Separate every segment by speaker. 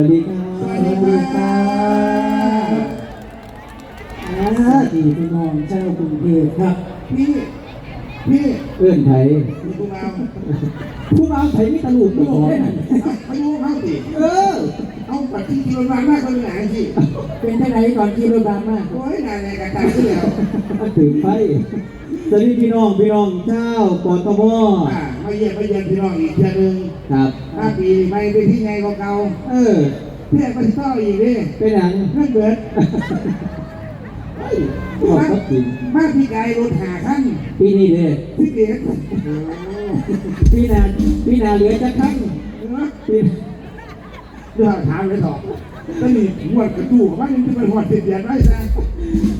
Speaker 1: สวัสดีครับ
Speaker 2: สวัสดีครับ
Speaker 1: อ่าดีพี่น้องเจ้ากรุงเทพครับ
Speaker 2: พี่ พี่
Speaker 1: เอื้อนไผ
Speaker 2: มีกูมา
Speaker 1: ผู้บ่าวไผไม่ตะลุกตะโลกได้นั่น
Speaker 2: อายุเข้าติ
Speaker 1: เออ
Speaker 2: เอาปัดที่กิโลบาทมากกว่าไหนสิ
Speaker 1: เป็นที่ไหนก่อนกิโลกรัมมาก
Speaker 2: โอ้ยนายในกระตายขึ้นแล้ว
Speaker 1: ถึงไฟ สวัสดีพี่น้องพี่น้องเจ้ากตม
Speaker 2: อ่ามาเยี่ยมมาเยี่ยมพี่น้องอีกเทื่อนึง
Speaker 1: ครับ
Speaker 2: ห้าปีไม่ไปที่ไงกว่าเก่า
Speaker 1: เออ
Speaker 2: เพื่อนไปต่ออีกดิ
Speaker 1: เป็นหนัง
Speaker 2: เพื่อนเบิด
Speaker 1: บอกเขาจริง
Speaker 2: มาพี่ไกลรถหาขั้น
Speaker 1: ปีนี้เด้
Speaker 2: พี่เด็ก
Speaker 1: ปีหนาปีหนาเหลือจะครั้งปี
Speaker 2: เรื่องถามเลยต่อ ก็นี่หัวกระดูกว่านี่จะเป็นหัวเสียดได้ซะ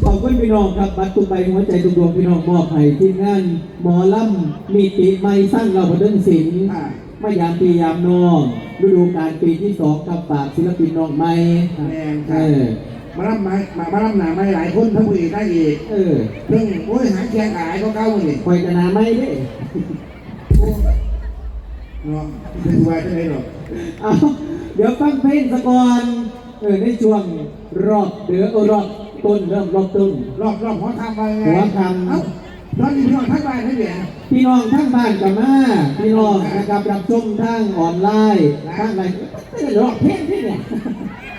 Speaker 1: ขอบคุณพี่น้องครับบัตรตุ้มใบหัวใจตุ้มดวงพี่น้องมอบให้ทีมงานหมอลำมีติไม้สร้างเราบนเดินศิลป์
Speaker 2: อ่า
Speaker 1: มายามปียามนองฤดูกาลปีที่สองกับฝากศิลปินน้องใหม่
Speaker 2: แม่นค
Speaker 1: เอ
Speaker 2: รับ
Speaker 1: อ
Speaker 2: มารับไม้มามารับหนาไม้หลายคนทั้งผู้หญิงได้อีก
Speaker 1: เออ
Speaker 2: เรื่องโอ้ยหาแกงขายก็เก้าเลย
Speaker 1: คอยกระนาไม่เด้
Speaker 2: เนาะเป็นตัวจะไหนหรอก
Speaker 1: เอาเดี๋ยวฟังเพลงสะก่อนเออในช่วงรอบเดือเออรอบต้นเริ่มรอบต้น
Speaker 2: รอบรอบหัวคำไปไง
Speaker 1: หัวค่ำ
Speaker 2: เอ้าตอนนี้พี่น้องทั้งบ้านทั้งเดีย
Speaker 1: พี่น้องทั้งบ้านกับมาพี่น้องนะครับรับชมทางออนไลน์ทางอะไรไม่ได้ร้องเพลงที่เนี่ย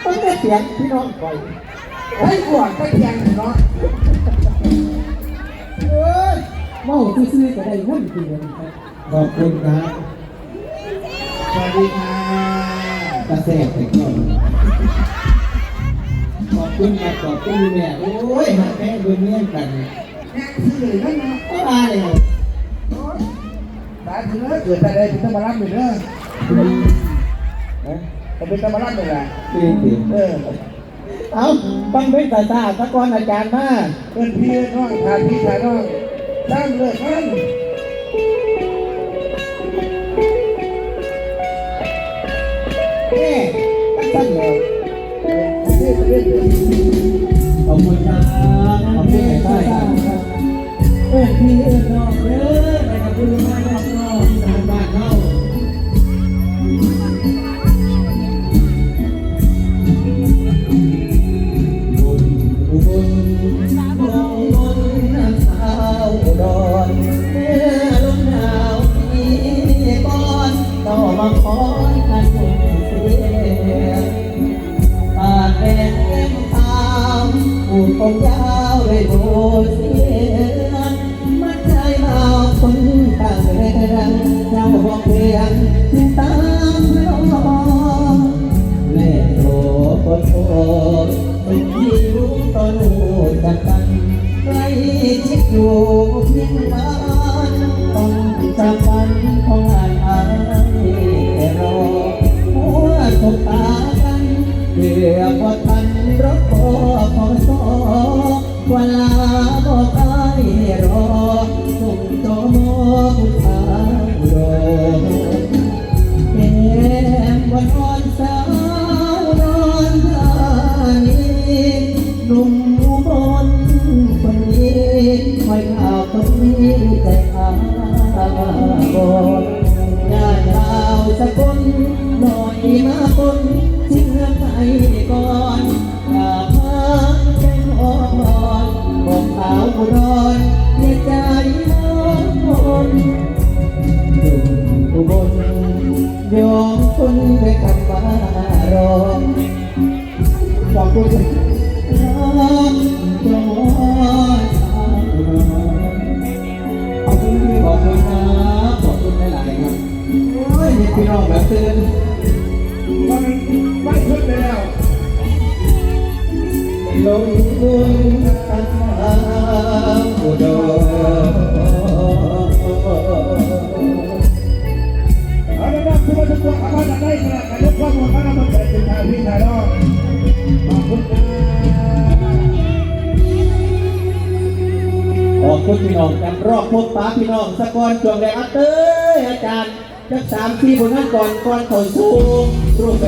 Speaker 1: ต้องได้เสียงพี่น้องคอย
Speaker 2: ไอ้ขวดก็เพียงเนาะ
Speaker 1: เอ้ยเมาซื่อๆก็ได้เงินจริงๆครับขอบคุณครับ
Speaker 2: สวัสดีค่ะ
Speaker 1: กระแสแต่ก่อนขอบ คุณครับขอบคุณแม่โอ้ยมาแค่เบื่อเมียนกัน
Speaker 2: แม่ซื้อเลยนั่นเนาะ
Speaker 1: ก็มาเลย
Speaker 2: ตายถึงแล้วเกิดแต่ใดถึงต้องมารับเลยเด้อจะเป็นต้องมารับเลยแหละ
Speaker 1: เปลี่ยนเปลี่ยน
Speaker 2: เออ
Speaker 1: เอาฟังเพลงสายตาตะกอนอาจารย์มา
Speaker 2: เอินพี่น้องทานพี่ทานน้องสร้างเลิกกัน
Speaker 1: แม่ตั้งแล้ว
Speaker 2: เรื่องเรื่องเรื่อง
Speaker 1: ขอบคุณครับขอบคุณสายตาครับเอ้ยพี่เอ้ยน้องเด้อนะครับคุณแม่น้อ ห พี่น้องแบบตื่น
Speaker 2: มันไม่ขึ้นแล้ว
Speaker 1: ลงทุนทางอุดร
Speaker 2: เอาละครับทุกคนทุกคนเอามาได้ขนาดการยกข้อมูลมามาเป็นทางพี่ทางน้องขอบคุณครับ
Speaker 1: ขอบคุณพี่น้องกันรอบพบป้าพี่น้องสะกอนช่วงแรกอัตเต้ยอาจารย์ จักสามสี่ผลงานก่อน
Speaker 2: ก่อนเขาสู้
Speaker 1: รูป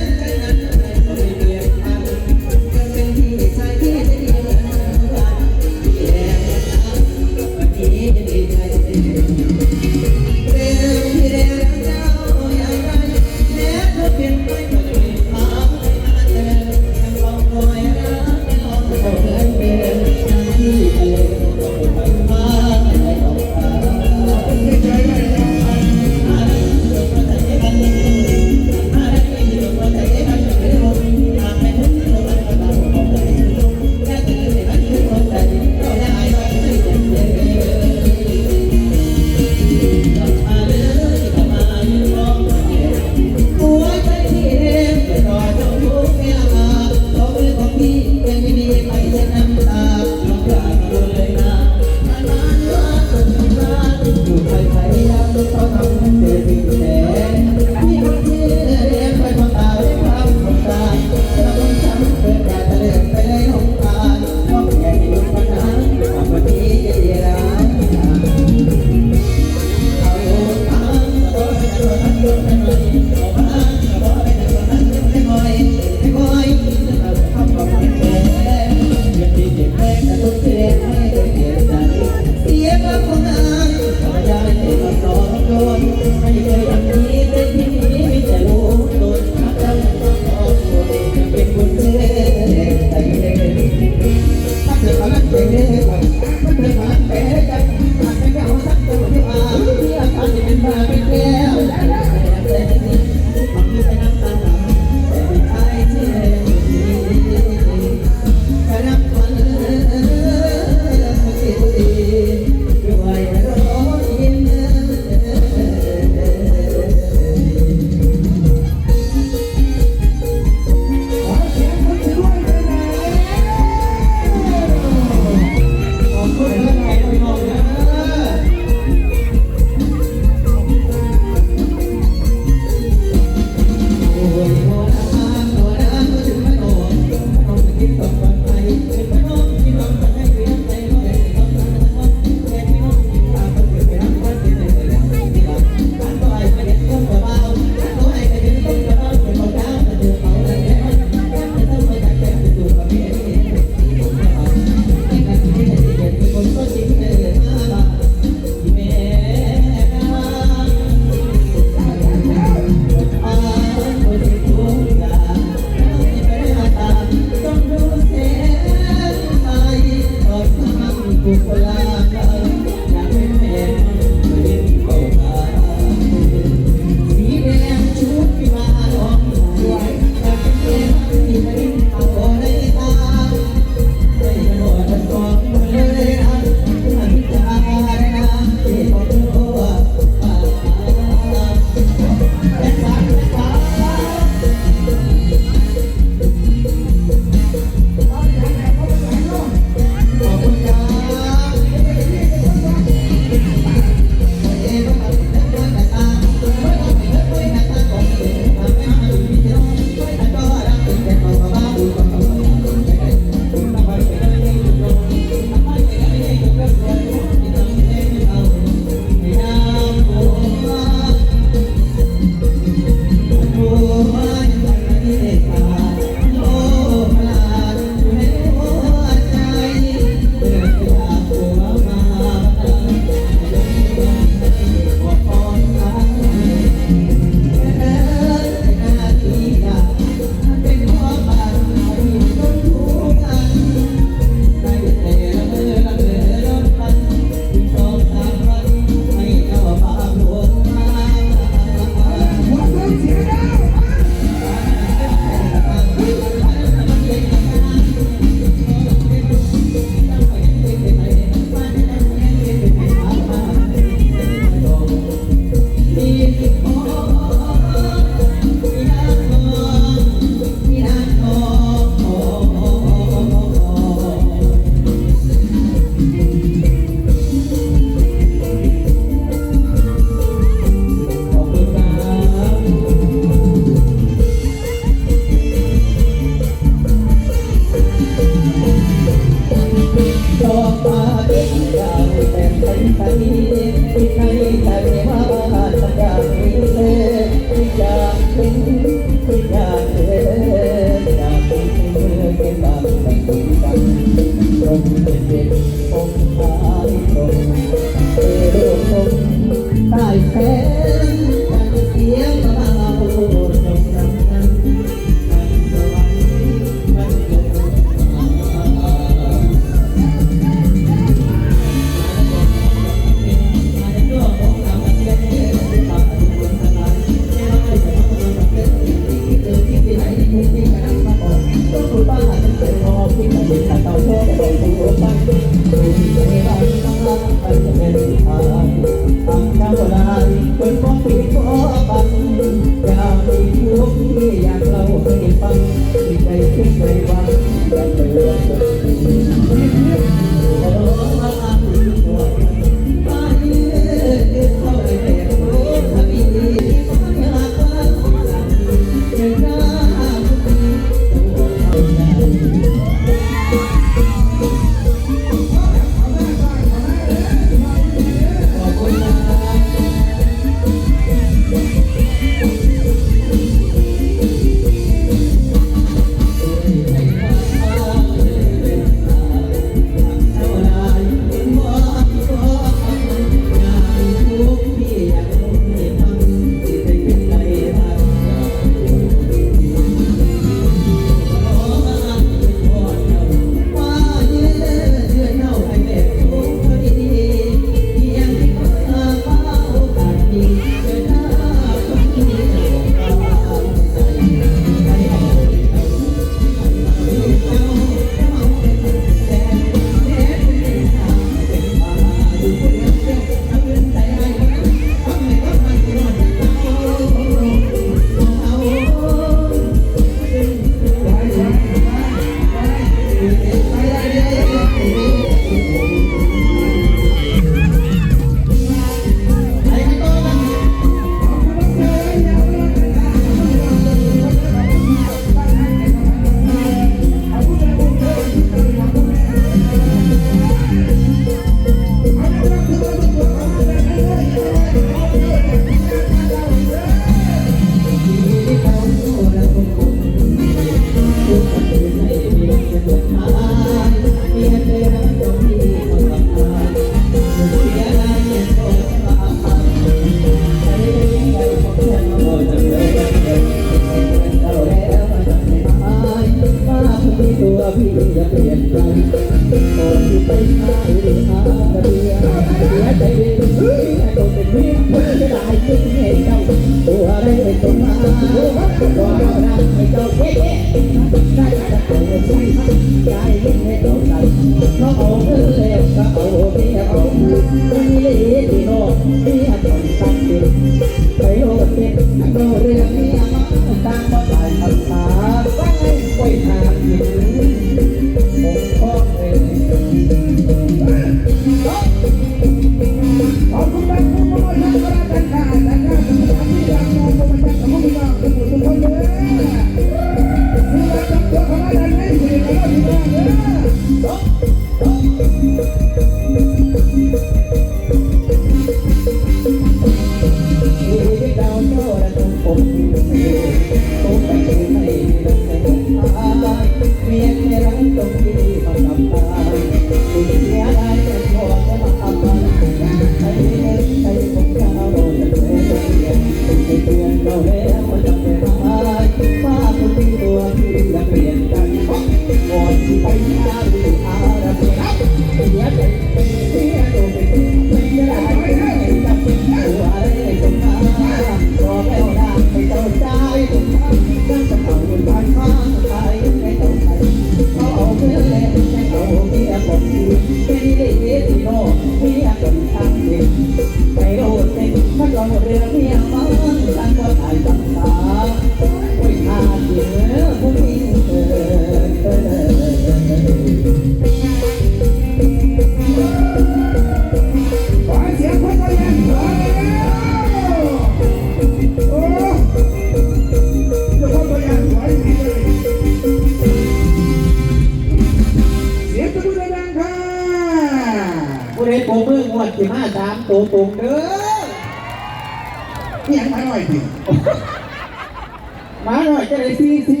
Speaker 1: อยจะได้ซีซี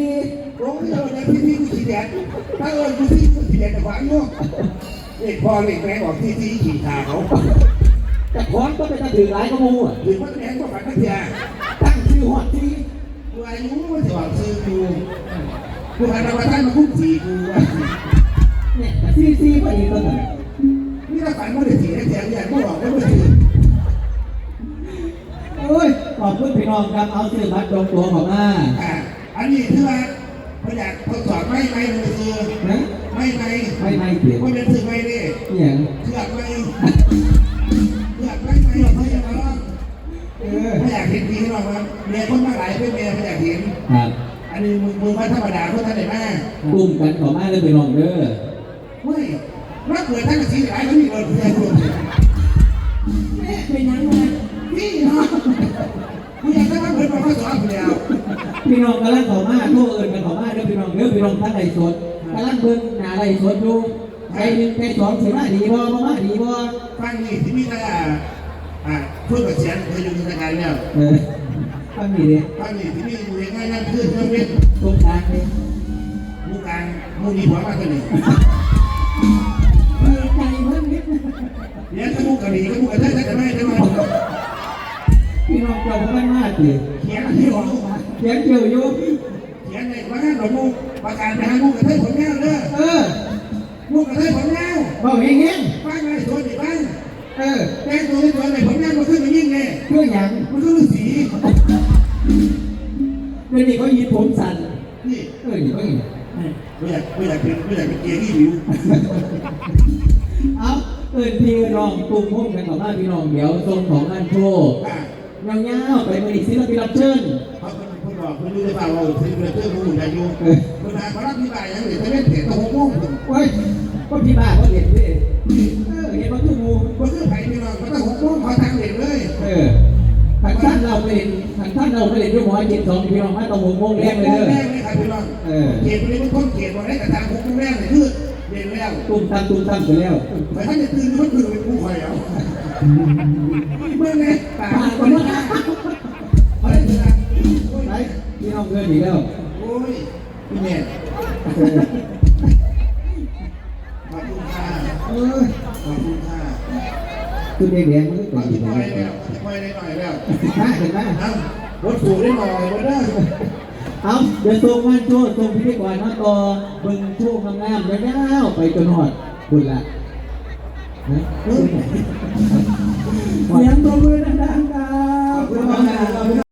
Speaker 2: ร้องเออในพี่พี่กูสีแดงถ้าเออกูสีกูสีเด็กแต่ขวางโยกเด็กพ่อเด็กแม่บอกที่ที่ขี่ขาเขา
Speaker 1: แต่คอนก็เป็นตะถือหลายกระมูอะ
Speaker 2: หรือว่าแม่ก็ฝันนักเรียน
Speaker 1: ตั้งชื่อหอดที่
Speaker 2: กูอายุมันจะบอกซื้อกูกูหันมาท่านมาคุ้มสีกูว่า
Speaker 1: เนี่ยแต่ซีซีพอดีก็เหมือน
Speaker 2: นี่ถ้าฝันว่าเด็กสีนักเรียนอย่างก็บอกว่าไม่ถือ
Speaker 1: โอ้ย ขอบคุณพี่น้องครับเอาซื้อบัตรจองตัวของมา
Speaker 2: อ่าอันนี้คือว่าประหยัดทดสอบไม่ไม่เลยคือ
Speaker 1: นะ
Speaker 2: ไม่ไม่
Speaker 1: ไม่ไม่เปลี่ยน
Speaker 2: ว่าเป็นสื่อไม่ดิ
Speaker 1: เนี่ย
Speaker 2: เถื่อนไม่เถื่อนไม่ไม่ไม่อยากร้อง
Speaker 1: เออ
Speaker 2: ไม่อยากเห็นดีหรอกว่าเมียคนมาหลายเป็นเมียไม่อยากเห็น
Speaker 1: ครับ
Speaker 2: อันนี้มึงมึงว่าธรรมดาคนท่านไหนมาก
Speaker 1: กลุ่มกันของมาเลยพี่น้องเด้อ
Speaker 2: เฮ้ยรักเกิดท่านกระสีหลายเขามีเงินเพื่อนรวม
Speaker 1: เป็นยังไง
Speaker 2: นี่เนาะกูอยากได้มาเปิดมาข้อสอบเดียว
Speaker 1: พี่น้องกำลังเขามาโทษเอิญกันเขามาเด้อพี่น้องเด้อพี่น้องทั้งไรสดกำลังเบิ่งหน้าไรสดอยู่ใจหนึ่งใจสองสิมาดีบ่บ่มาดีบ่
Speaker 2: ฟังนี่ที่มีแต่อ่าช่วยกับเสียงเคยอยู่ในงานแล้ว
Speaker 1: เออฟังดีดิ
Speaker 2: ฟังนี่ที่มีอยู่ในงานนั่นคือเครื่องเว้น
Speaker 1: ตรงกลางเลย
Speaker 2: มูกลางมูนีหัวมากกว่านี้
Speaker 1: เออใจเพิ่มนิดนะ
Speaker 2: เดี๋ยวถ้ามูกกะหรี่ก็มูกกระเทยถ้าจะไม่ได้มา
Speaker 1: พี่น้องเจ้าพ่อบ้านมากเลย
Speaker 2: เขียนที่หัวมูก
Speaker 1: เขียนเกี่ยวอยู่
Speaker 2: เขียนในว่างานหลวงมูกประกาศไปหามูกกระเทยผลงานเด้อ
Speaker 1: เออ
Speaker 2: มูกกระเทยผลงาน
Speaker 1: บอกเองเอง
Speaker 2: ฟังไงตัวนี้บ้าง
Speaker 1: เออ
Speaker 2: แต่งตัวในตัวในผลงานมันขึ้นมายิ่งไง
Speaker 1: เพื่อหยัง
Speaker 2: มันคือฤาษี
Speaker 1: เดี๋ยวนี้เขายีผมสั่น
Speaker 2: นี่
Speaker 1: เออนี่เขาอย่าง
Speaker 2: ไม่อยากไม่อยากเป็นไม่อยากเป็นเกย์ที่หิว
Speaker 1: เอาเอิญพี่น้องตุ้มพุ่มกันต่อมาพี่น้องเดี๋ยวทรงของงานโชว์
Speaker 2: อะ
Speaker 1: ยาวๆไปมือนี้ศิลปินรับเชิญ
Speaker 2: เขาเป็นคนบอกคนรู้หรือเปล่าว่าเป็นเรื่องของหุ่นอายุ
Speaker 1: เออ
Speaker 2: คนมาเขารับที่บ่ายยังเหลือจะเล่นเถียงตะหงม่วงผม
Speaker 1: โอ้ยก็พี่บ้าเขาเห็นดิเออเห็นว่าคืองู
Speaker 2: มันคือไผ่พี่น้องมันตะหงม่วงเขาทางเด็กเลย
Speaker 1: เออทางท่านเราไปเห็นทางท่านเราไปเห็นด้วยหมอเจ็ดสองพี่น้องมาตรงวงวงแรกเลย
Speaker 2: แร
Speaker 1: เด้อก
Speaker 2: เลยครับพี่น้องเกียรตินี้มันต้นเกียรติมาได้แต่ทางหงแรกเลยคือเด่นแล้ว
Speaker 1: ตุ้มตั้มตุ้มตั้มไปแล้ว
Speaker 2: แต่ถ้าจะตื่นมันคือเป็นผู้คอยเอา
Speaker 1: องเกินอีกแล้ว
Speaker 2: โอ้ยพี่เนี่ย
Speaker 1: เออ
Speaker 2: ขอบคุณค่ะ
Speaker 1: เออ
Speaker 2: ขอบคุณค่ะ
Speaker 1: คุณแดงๆมันก็
Speaker 2: ขอ
Speaker 1: เกิด
Speaker 2: บ
Speaker 1: อ
Speaker 2: คุ
Speaker 1: ยู่
Speaker 2: ณ
Speaker 1: แล้ว
Speaker 2: แล้วขอบคุณได้หน่อยแล้ว
Speaker 1: มาเห็นไหม
Speaker 2: เอ้าวัดสูได้หน่อยวัดได้
Speaker 1: เอาเดี๋ยวส่งงานโชว์ส่งพิธีกรมาต่อเบิ่งโชว์งามๆยาวๆไปจนหอดคุณละนะเสียงตบมือดังๆครับ